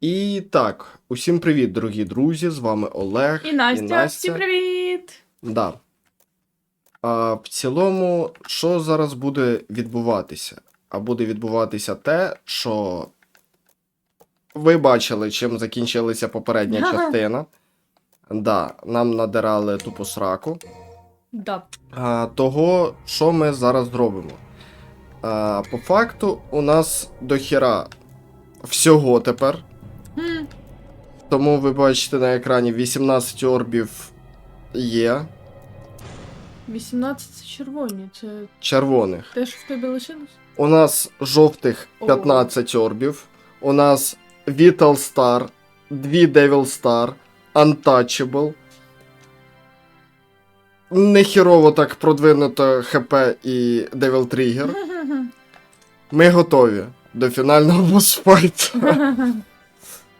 І так, усім привіт, дорогі друзі! З вами Олег І Настя, всім привіт! Да. А, в цілому, що зараз буде відбуватися? А буде відбуватися те, що ви бачили, чим закінчилася попередня Ага. частина. Да, нам надирали тупо сраку. Да. А, того, що ми зараз зробимо. А, по факту, у нас дохіра всього тепер. Тому ви бачите на екрані 18 орбів є 18 це червоні, це червоних. те, що в тебе лишилось? У нас жовтих 15 орбів. У нас Vital Star, 2 Devil Star, Untouchable. Нехірово так продвинуто ХП і Devil Trigger. Ми готові до фінального босфайту.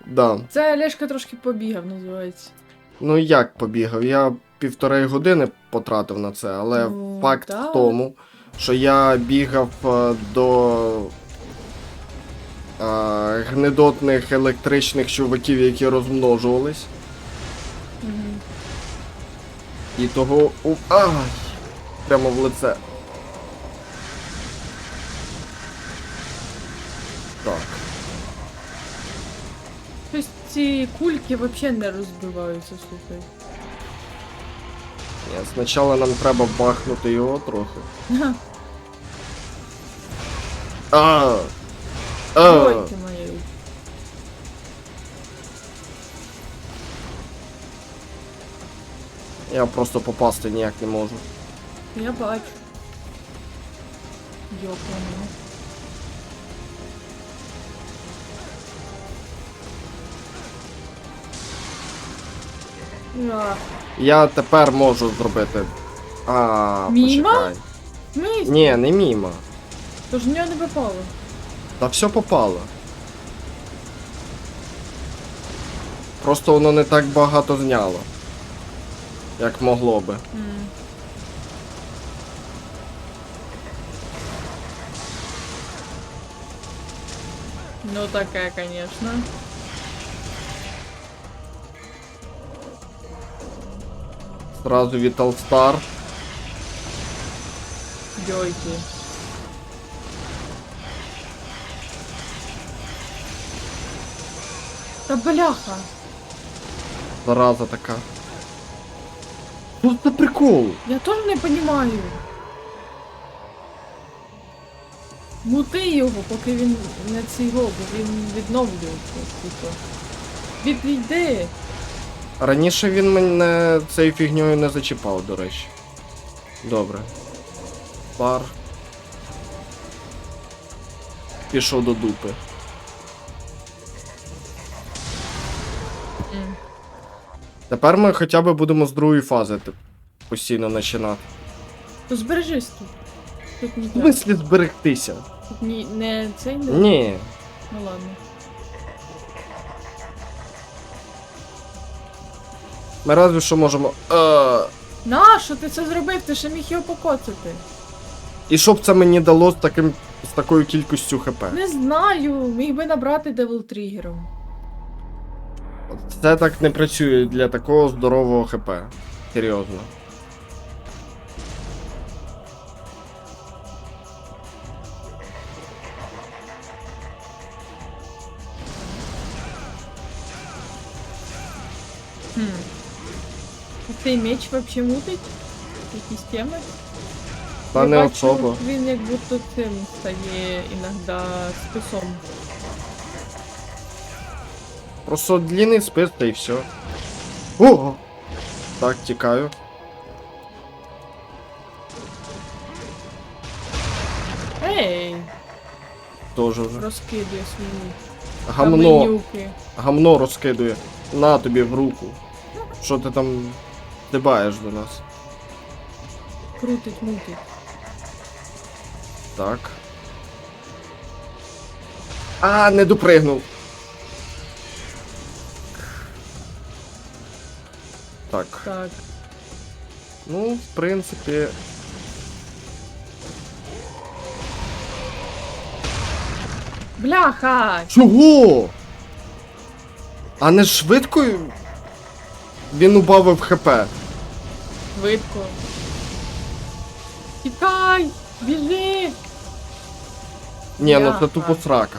да. Це Олешка трошки побігав, називається. Ну як побігав? Я півтори години потратив на це, але Ну, факт да. в тому, що я бігав е, до е, гнидотних електричних чуваків, які розмножувались. Мгм. І того. у- Ай! Прямо в лице. Так. Щось ці кульки взагалі не розбиваються, слухай. Ні, спочатку нам треба бахнути його трохи. Ха, А! А! Ой, ти моя. Я просто попасти ніяк не можу. Я бачу. Йопану. Я тепер можу зробити. А, Мімо? почекай. Ні, не мімо. тож в нього не попало. Та все попало. Просто воно не так багато зняло. Як могло би. М. Ну такая, конечно. Зразу Vital Star. Йойки. Та бляха. Зараза така. Що це прикол? Я теж не розумію. Мути його, поки він не цей бо він відновлюється, типу. Відійди. Раніше він мене цією фігньою не зачіпав, до речі. Добре. Пар. Пішов до дупи. Тепер ми хоча б будемо з другої фази тип, постійно починати. То збережись тут. Тут не В треба. смислі зберегтися? Тут ні, не цей не. Ні. Ну ладно. Ми разве що можемо. Е, Нащо ти це зробив? Ти ще міг його покоцати. і що б це мені дало з таким з такою кількістю ХП? Не знаю, міг би набрати Девил Тригером. Це так не працює для такого здорового ХП. Серйозно. Хм. Цей меч вообще мутить? Якісь теми? Та не особо. Він як будто цим стає іноді списом. Просто длинний спис та і все. О! Так, тікаю. Ей! Тоже вже. Розкидує свої Гамно. каменюки. Гамно розкидує. На тобі в руку. Що ти там дибаєш до нас? Крутить, мутить. Так. А, не допригнув. Так. Так. Ну, в принципі. Бляха! Чого? А не швидко він убавив ХП. Швидко. Тікай! Біжи! Ні, ну Бляха. це тупо срака.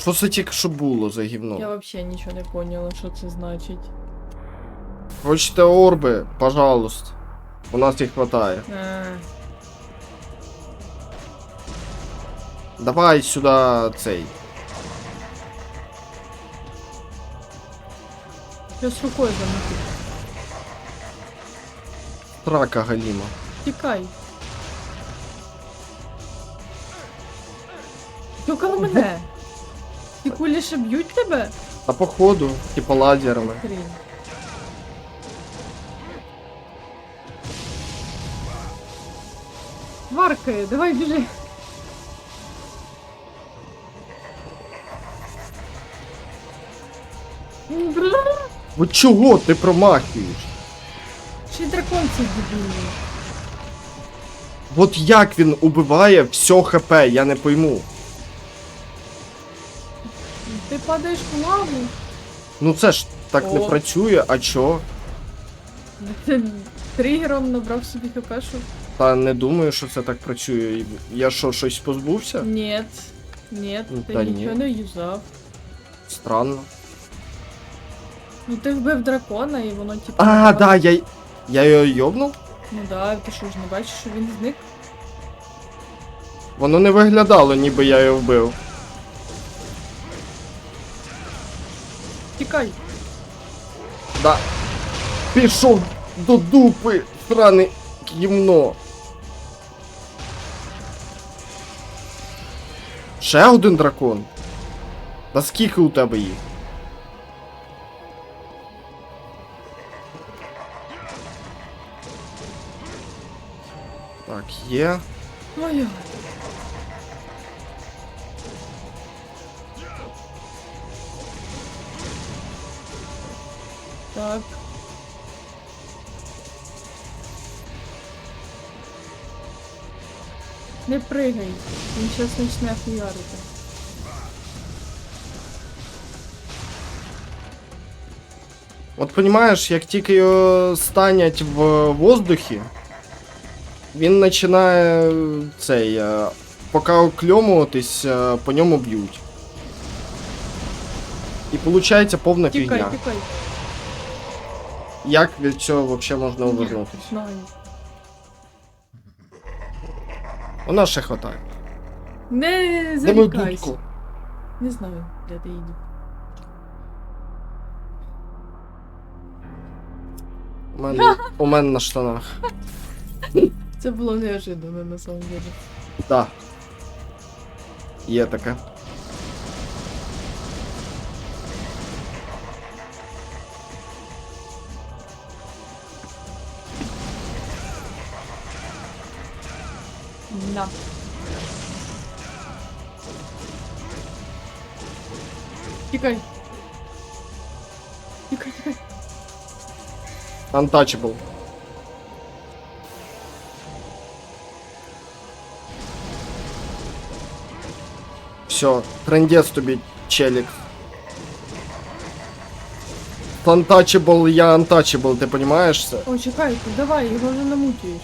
Що це тільки що було за гівно? Я вообще нічого не поняла, що це значить. Хочете орби? Пожалуйста. У нас їх хватає. А, Давай сюди цей. Я з рукою замутив. Срака Галіма. Тікай. На мене. Ті кулі ще б'ють тебе? А походу, типа лазерами. Хрінь. Варкає, давай біжи. От чого ти промахуєш? Й дракон цей дебільний. От як він убиває все ХП, я не пойму. Ти падаєш в лаву. Ну це ж так не працює, а чо? Ти тригером набрав собі хпшу? Та не думаю, що це так працює. Я що, щось позбувся? Ні. Ні, Ну, ти та нічого ні. не юзав. Странно. Ну ти вбив дракона і воно типу. А, да, я. Я його йобнув? Ну да, ти що ж не бачиш, що він зник? Воно не виглядало, ніби я його вбив. Тікай. Да. Пішов до дупи, сране гімно. Ще один дракон. Да скільки у тебе їх? Так, є. Ой. Так. Не пригай, він щас почне хуярити. От понімаєш, як тільки його станять в воздухі, він починає е, цей. е, Поки окльомуватись, е, по ньому б'ють. І виходить повна Тікай, фігня. тікай. Як від цього взагалі можна увернутися? Знаю. Вона ще хватає. Не зарікайся. Не знаю, де ти їду. У мене, у мене на штанах. Це було неожиданно на самом деле. Да. Є таке. Да. Тікай. Тікай, тікай. Untouchable. Все, трендець тобі, челік. Untouchable, я untouchable, ти розумієш це? О, чекай, давай, його вже намутюєш.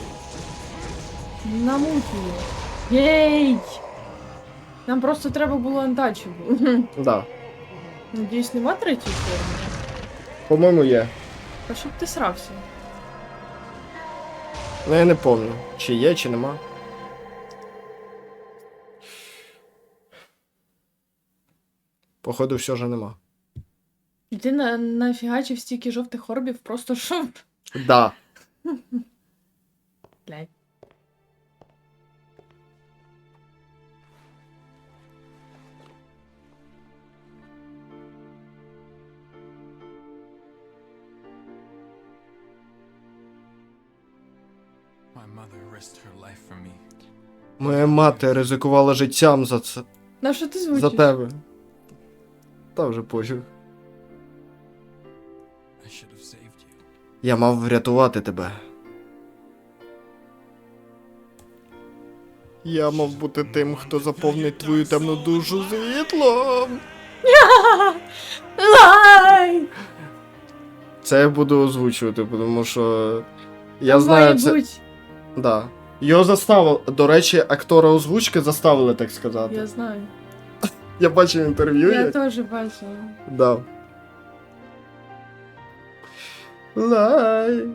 Намутює. Єй! Нам просто треба було антачебу. Да. Надіюсь, нема третьої форми. По-моєму, є. Та щоб ти срався. Ну я не пам'ятаю, чи є, чи нема. Походу, все же нема. І ти на, нафігачив стільки жовтих орбів, просто щоб. Да. Блядь. My mother risked her life for me. Моя мати ризикувала життям за це. На що ти звучиш? За тебе. Та вже пофіг. Я мав врятувати тебе. Я мав бути тим, хто заповнить твою темну душу світлом. Лай! Це я буду озвучувати, тому що. Я Там знаю має це. бути. Да. Його заставили. До речі, актора озвучки заставили, так сказати. Я, Я бачив інтерв'ю. Я як- теж бачила. Да. Лай.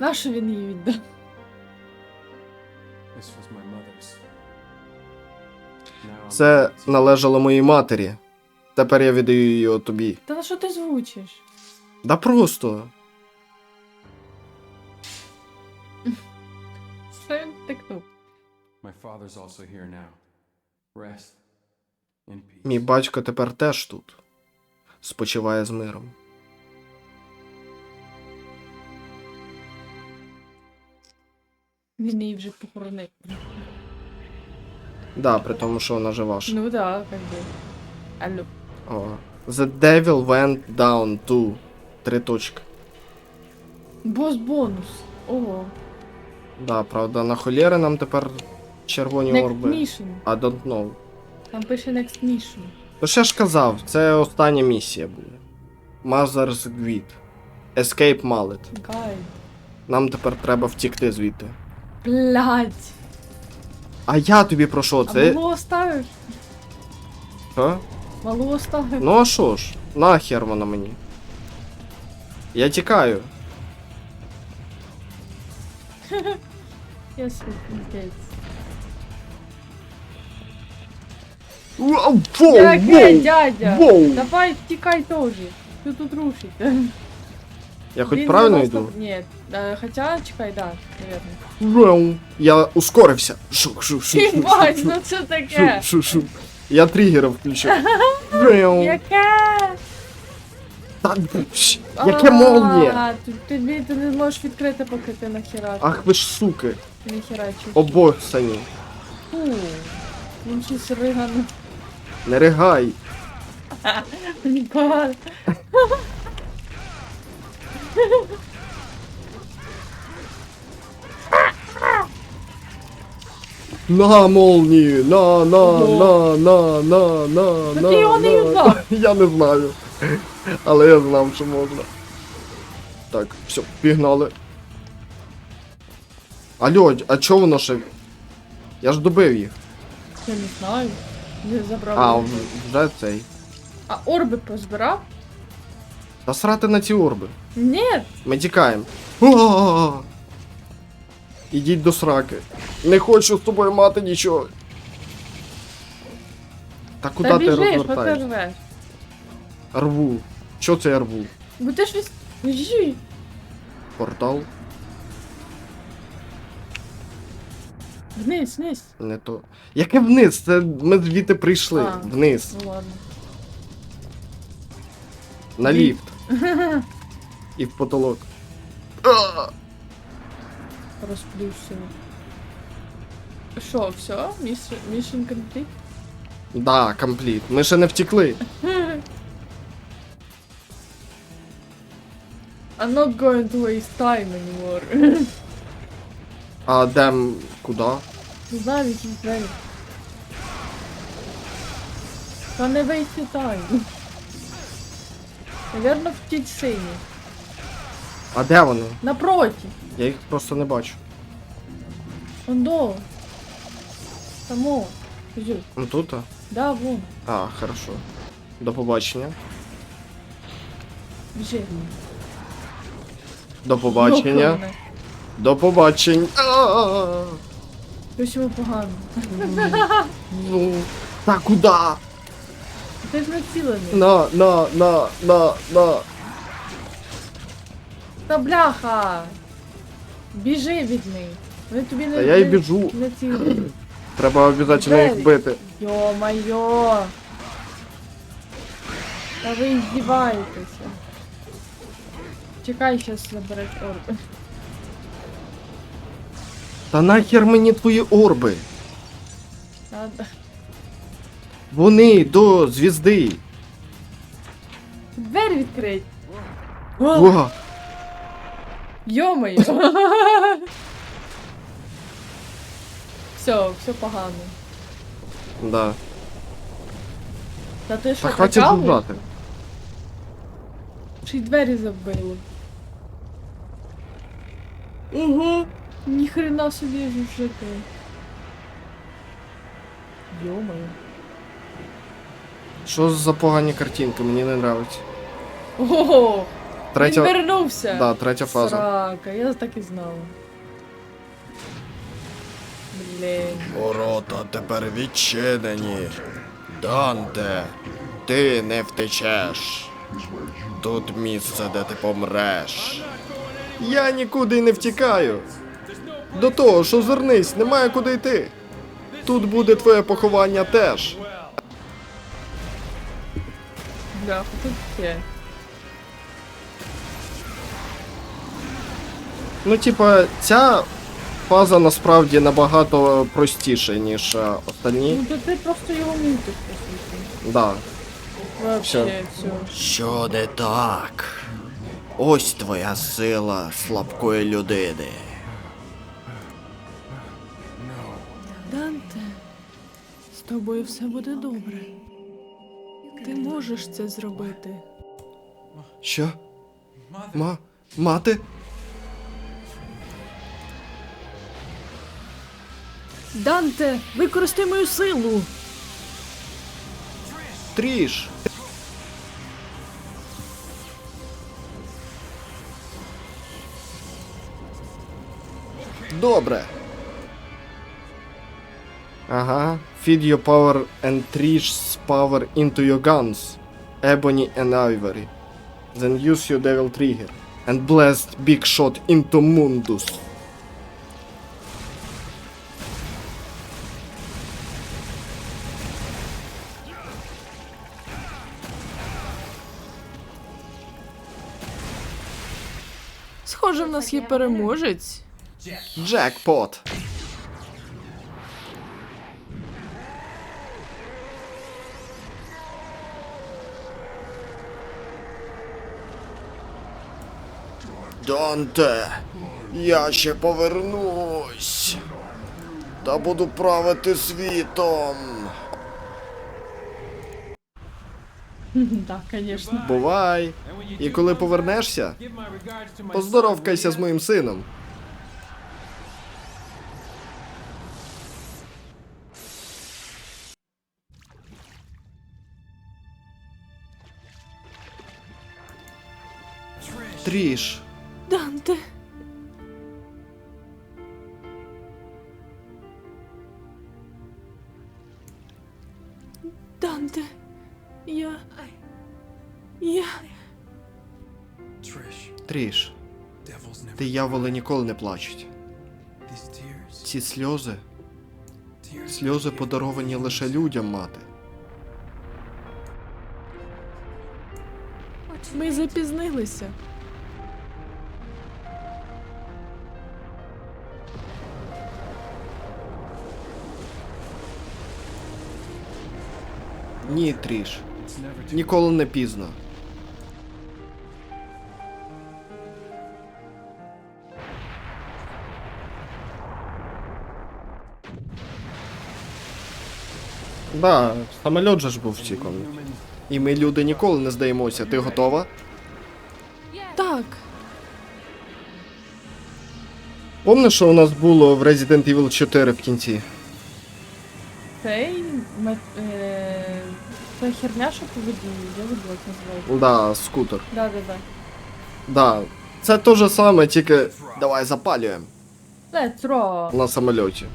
Нащо він її віддав? Це належало моїй матері. Тепер я віддаю її тобі. Та на що ти звучиш? Да просто. Він тикнув. My father's also here now. Rest. Мій батько тепер теж тут. Спочиває з миром. Він її вже похоронив. Да, при тому, що вона жива. ж. Ну да, как бы. Алло. О. The devil went down to. Три точки. Бос бонус. Ого. Да, правда, на холєри нам тепер червоні Next орби. mission. I don't know. Там пише next mission. То ще ж казав, це остання місія буде. Mother's Greed. Escape Mallet. Гайд. Нам тепер треба втікти звідти. Блядь. А я тобі про що? А Це. малу оставиш? Що? Малу оставиш? Ну а що ж? Нахер вона мені. Я тікаю. Я свій піздець. Воу, воу, Яке, воу, дядя? воу. Давай втікай теж. Що тут рушить? Я Він правильно 90 йду? Ні, е, хоча, чекай, да, наверное. Воу. Я ускорився. Шук, шук, шук, шук, Ебать, шук, ну шук, це таке? шук, шук, шук. Я тригера включив. Воу. Яке? Та, пш, Яке молнія? А, ти- Тобі ти не можеш відкрити, поки ти нахера. Ах ви ж суки. Ніхерачиш. Обоссані. Фу. Він щось ригано. Не ригай. Ба. На молнії, на, на, на, на, на, на, Та на. ти його не на. юзав. Я не знаю. Але я знав, що можна. Так, все, пігнали. Алло, а чого воно ще? Я ж добив їх. Я не знаю. Не забрав. А, вже цей. а орби позбирав? Та срати на ці орби. Ні. Ми тікаємо. А! Ідіть до сраки. Не хочу з тобою мати нічого. Та куди Та ти біжи, що ти розвертаєш? рвеш? Рву. Що це я рву? Бо ти ж. Біжи. Портал? Вниз, вниз. Не то. Яке вниз? Це ми звідти прийшли. А. Вниз. Ну ладно. На ліфт. І в потолок. А! Розплющили. Що, все? Mission complete? Да, компліт. Ми ще не втекли. I'm not going to waste time anymore. А дем куди? Не знаю, які двері. Та не time. Наверно, в тій сині. А де вони? Напроти. Я їх просто не бачу. Ондо. Само. Біжи. Ну тут? а? Да, вон. А, хорошо. До побачення. Біжи. До побачення. Йохане. До побачень. А-а-а. Щось йому погано. Ну. Та куди? Ти ж націлений. На, на, на, на, на. Та бляха! Біжи від них. Вони тобі не Та я й не- біжу. Не. Треба обов'язково їх бити. Йо-майо! Та ви здіваєтеся. Чекай, щас забереш орби. Та нахер мені твої орби. Надо. Вони до звізди. Двері відкрить. О, О, Йо-моє! Все, все погано. да. Та ти що, Та хватить прикалуєш? жужжати. Чи й двері забили? Угу. Ніхрена собі жужжити. Йомаю. Що за погані картинки, мені не нравиться. Ого! Він Третя. вернувся! Да, третя фаза. Срака, я так і знала. Блін. Ворота тепер відчинені. Данте, ти не втечеш. Тут місце, де ти помреш. Я нікуди не втікаю. До того, що звернись, немає куди йти. Тут буде твоє поховання теж. Бляха, тут таке. Ну, типа, ця фаза насправді набагато простіша, ніж е, остальні. Ну то ти просто його мутиш, по суті. Да. Вообще, все. Що не так? Ось твоя сила слабкої людини. Тобою все буде добре. Ти можеш це зробити. Що? Ма. Мати? Данте, використай мою силу. Тріш. Добре. Ага. Feed your power and Trish's power into your guns. Ebony and Ivory. Then use your devil trigger. And blast big shot into Mundus. Схоже, в нас є переможець. Джекпот. Данте, я ще повернусь. Та буду правити світом. Так, звісно. Бувай. І коли повернешся, поздоровкайся з моїм сином. Тріш. Тріш. Дияволи ніколи не плачуть. Ці сльози, сльози подаровані лише людям мати. Ми запізнилися. Ні, Тріш. Ніколи не пізно. Да, самольот же ж був в цій комнаті. І ми, люди, ніколи не здаємося. Ти готова? Так. Помниш, що у нас було в Resident Evil 4 в кінці? Цей е, Та херня, що по воді, я забула, як називається. Да, скутер. Да, да, да. Да. Це те же саме, тільки давай запалюємо Let's roll. на самольоті.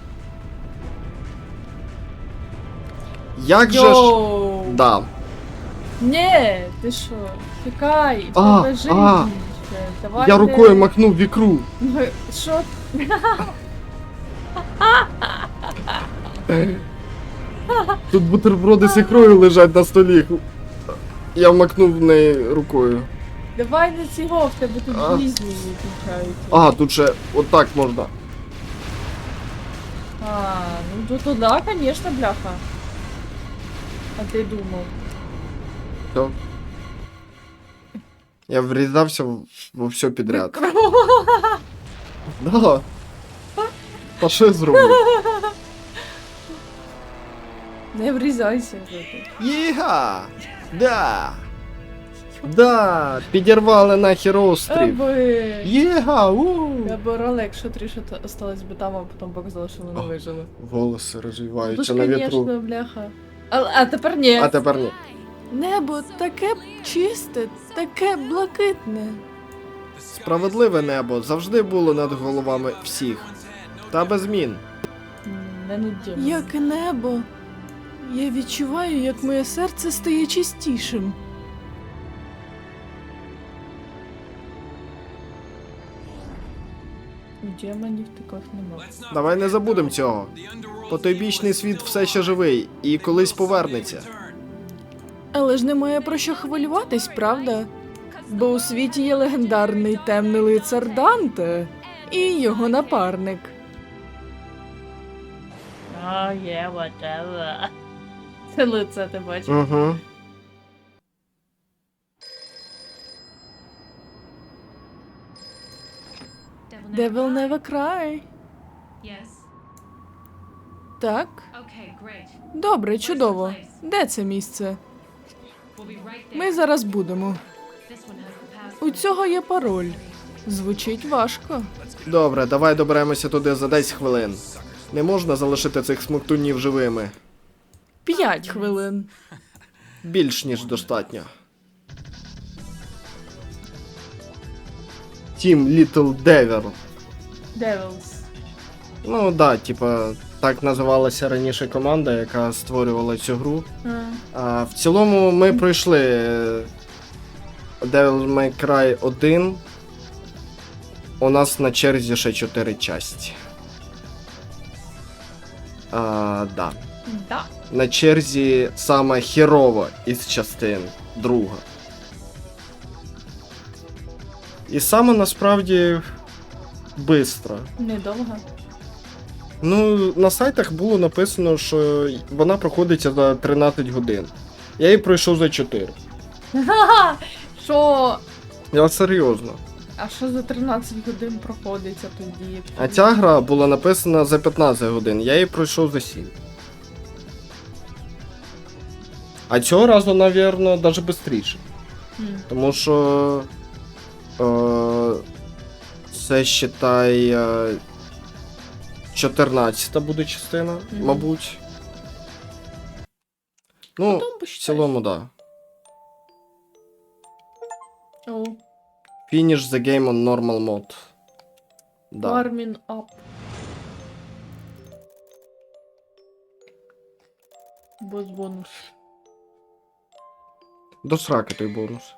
Як же ж. Йоу. Да. Ні, ти що? Чекай, А, а. Давай Я не- рукою макнув в ікру. Ну, Що? Тут бутерброди з ікрою лежать на столі. Я макнув в неї рукою. Давай не цього, в тебе тут А. різні виключаються. А, тут ще отак можна. А, ну то, то да, конечно, бляха. А ти думав. Все. Я врізався в- во все підряд. Да. Та що я зроблю? Не врізайся це. Єга! Да! Да! Підірвали нахер острів! Аби. Єга! У! Я б орала, якщо трішки та- осталось би там, а потім показала, що вони О. вижили. Волоси Ну розвиваються ж, на вітру. звісно, бляха. А, а тепер ні. А тепер ні. Небо таке чисте, таке блакитне. Справедливе небо завжди було над головами всіх. Та без змін. Не. Як небо. Я відчуваю, як моє серце стає чистішим. Демонів таких нема. Давай не забудемо цього. Потойбічний світ все ще живий і колись повернеться. Але ж немає про що хвилюватись, правда? Бо у світі є легендарний темний лицар Данте і його напарник. Є, whatever. Це лице ти бачиш. Угу. Devil never cry. Yes. Так? Okay, great. Добре, чудово. Де це місце? We'll right. Ми зараз будемо. This one has the У цього є пароль. Звучить важко. Добре, давай доберемося туди за 10 хвилин. Не можна залишити цих смоктунів живими. П'ять хвилин. Більш ніж достатньо. Тім Літл Девер. Devils. Ну да, типа, так називалася раніше команда, яка створювала цю гру. А. А, в цілому ми пройшли е, Devil May Cry 1. У нас на черзі ще 4 часті. А, да. Да. На черзі саме хірова із частин, друга. І саме насправді бистро. Недовго. Ну, на сайтах було написано, що вона проходиться за 13 годин. Я її пройшов за 4. Ха-ха! Що? Я серйозно. А що за 13 годин проходиться тоді? А ця гра була написана за 15 годин, я її пройшов за 7. А цього разу, навірно, навіть швидше. М. Тому що. Е, це считай. Е, 14 буде частина, Мгм. мабуть. Ну, в цілому. Да. О, Finish the game on normal mode. Да. Warming up. Бос бонус. До сраки той бонус.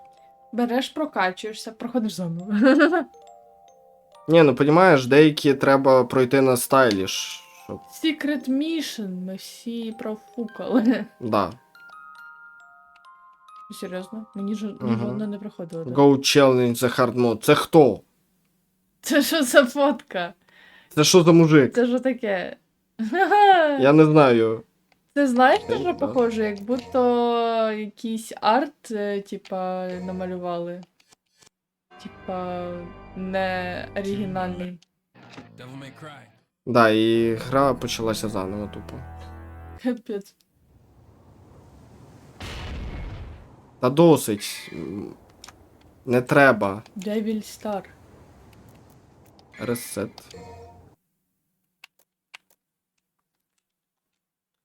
Береш, прокачуєшся, проходиш заново. Ні, ну понімаєш, деякі треба пройти на стайліш. Щоб... Secret Mission ми всі профукали. Да. Серйозно? Мені ж Ага. ні не приходила. да? Go challenge the hard mode. Це хто? Це що за фотка? Це що за мужик? Це що таке? Я не знаю. Це знаєш, Ей, що похоже, як будто якийсь арт, е, типа, намалювали. Типа, не оригінальний. Devil May Cry. Да, і гра почалася заново тупо. Капець. Та досить. Не треба. Devil Star. Ресет.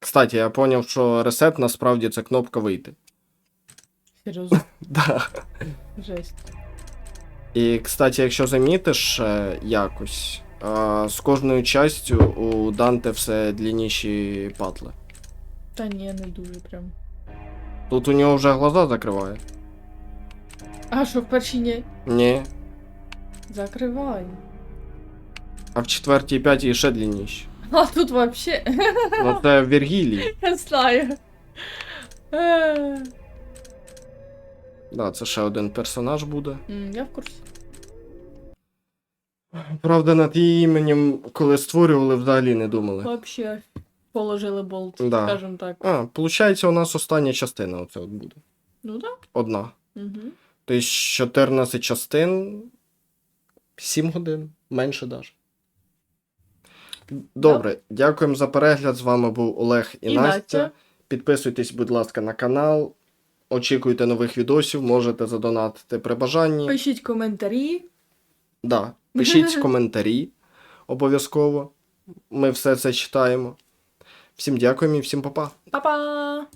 Кстати, я поняв, що ресет насправді це кнопка вийти. Серйозно, Да. жесть. І, кстати, якщо замітиш е, якось, е, з кожною частю у Данте все длинніші патли. Та ні, не дуже прям. Тут у нього вже глаза закриває. А що в першій ні? Ні. Закривай. А в четвертій і п'ятій ще длинніші. А тут вообще. Ну це в Вергілії. Я знаю. Да, це ще один персонаж буде. М, Я в курсі. Правда, над її іменем, коли створювали, взагалі не думали. Вообще положили болт, Да. скажем так. А, виходить, у нас остання частина оце от буде. Ну да. Одна. Угу. Тобто 14 частин. 7 годин, менше даже. Добре, дякуємо за перегляд. З вами був Олег і, І Настя. Настя. Підписуйтесь, будь ласка, на канал. Очікуйте нових відосів, можете задонатити при бажанні. Пишіть коментарі. Да, пишіть коментарі обов'язково. Ми все це читаємо. Всім дякуємо і всім па-па. Па-па!